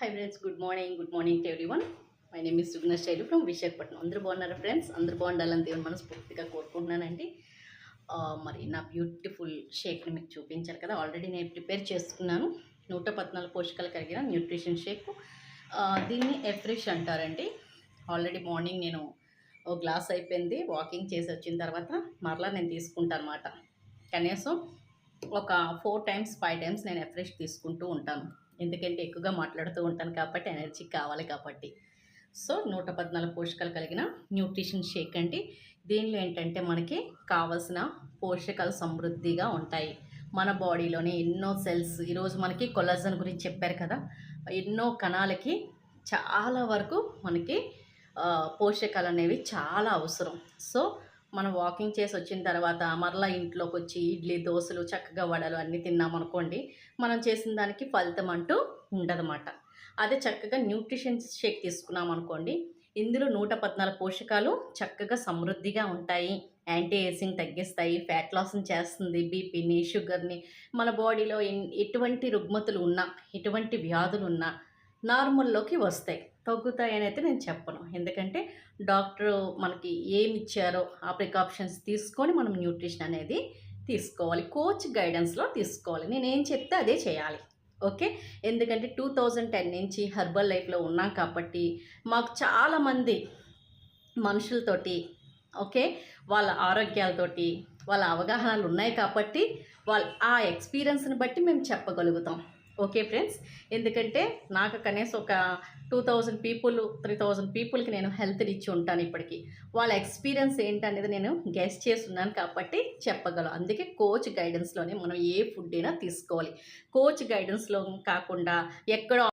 Hi friends good morning good morning everyone my name is Sugna Shaili from Visakhapatnam అందరూ బాగున్నారా friends అందరూ బాగుండాలని దేవుని మనస్ఫూర్తిగా కోరుకుంటున్నానండి. మరి నా బ్యూటిఫుల్ షేక్ని మీకు చూపించారు కదా. ఆల్రెడీ నేను ప్రిపేర్ చేసుకున్నాను. నూట పద్నాలుగు పోషకాలు కలిగిన న్యూట్రిషన్ షేక్ దీన్ని ఎఫ్రెష్ అంటారండి. ఆల్రెడీ మార్నింగ్ నేను ఓ గ్లాస్ అయిపోయింది. వాకింగ్ చేసి వచ్చిన తర్వాత మరలా నేను తీసుకుంటాను అనమాట కనీసం ఒక ఫోర్ టైమ్స్ ఫైవ్ టైమ్స్ నేను ఎఫ్రెష్ తీసుకుంటూ ఉంటాను. ఎందుకంటే ఎక్కువగా మాట్లాడుతూ ఉంటాను కాబట్టి ఎనర్జీ కావాలి కాబట్టి. సో నూట పద్నాలుగు పోషకాలు కలిగిన న్యూట్రిషన్ షేక్ అండి. దీనిలో ఏంటంటే మనకి కావలసిన పోషకాలు సమృద్ధిగా ఉంటాయి. మన బాడీలోనే ఎన్నో సెల్స్ ఈరోజు మనకి కొలజన్ గురించి చెప్పారు కదా ఎన్నో కణాలకి చాలా వరకు మనకి పోషకాలు అనేవి చాలా అవసరం. సో మనం వాకింగ్ చేసి వచ్చిన తర్వాత మరలా ఇంట్లోకి వచ్చి ఇడ్లీ దోశలు చక్కగా వడలు అన్నీ తిన్నామనుకోండి మనం చేసిన దానికి ఫలితం అంటూ ఉండదన్నమాట. అదే చక్కగా న్యూట్రిషన్ షేక్ తీసుకున్నాం అనుకోండి ఇందులో నూట పద్నాలుగు పోషకాలు చక్కగా సమృద్ధిగా ఉంటాయి. యాంటీ ఏజింగ్ తగ్గిస్తాయి ఫ్యాట్ లాస్ని చేస్తుంది బీపీని షుగర్ని మన బాడీలో ఎన్- ఎటువంటి రుగ్మతులు ఉన్నా ఎటువంటి వ్యాధులు ఉన్నా నార్మల్లోకి వస్తాయి. తగ్గుతాయని అయితే నేను చెప్పను. ఎందుకంటే డాక్టర్ మనకి ఏమి ఇచ్చారో ఆ ప్రికాషన్స్ తీసుకొని మనం న్యూట్రిషన్ అనేది తీసుకోవాలి. కోచ్ గైడెన్స్లో తీసుకోవాలి. నేను ఏం చెప్తే అదే చేయాలి. ఓకే? ఎందుకంటే టూ థౌజండ్ టెన్ నుంచి హర్బల్ లైఫ్లో ఉన్నాం కాబట్టి మాకు చాలామంది మనుషులతోటి ఓకే? వాళ్ళ ఆరోగ్యాలతోటి వాళ్ళ అవగాహనలు ఉన్నాయి కాబట్టి వాళ్ళ ఆ ఎక్స్పీరియన్స్ని బట్టి మేము చెప్పగలుగుతాం. Okay friends? ఎందుకంటే నాకు కనీసం ఒక two thousand people three thousand పీపుల్కి నేను హెల్త్ని ఇచ్చి ఉంటాను ఇప్పటికి. వాళ్ళ ఎక్స్పీరియన్స్ ఏంటనేది నేను గెస్ చేస్తున్నాను కాబట్టి చెప్పగలను. అందుకే కోచ్ గైడెన్స్లోనే మనం ఏ ఫుడ్ అయినా తీసుకోవాలి. కోచ్ గైడెన్స్లో కాకుండా ఎక్కడో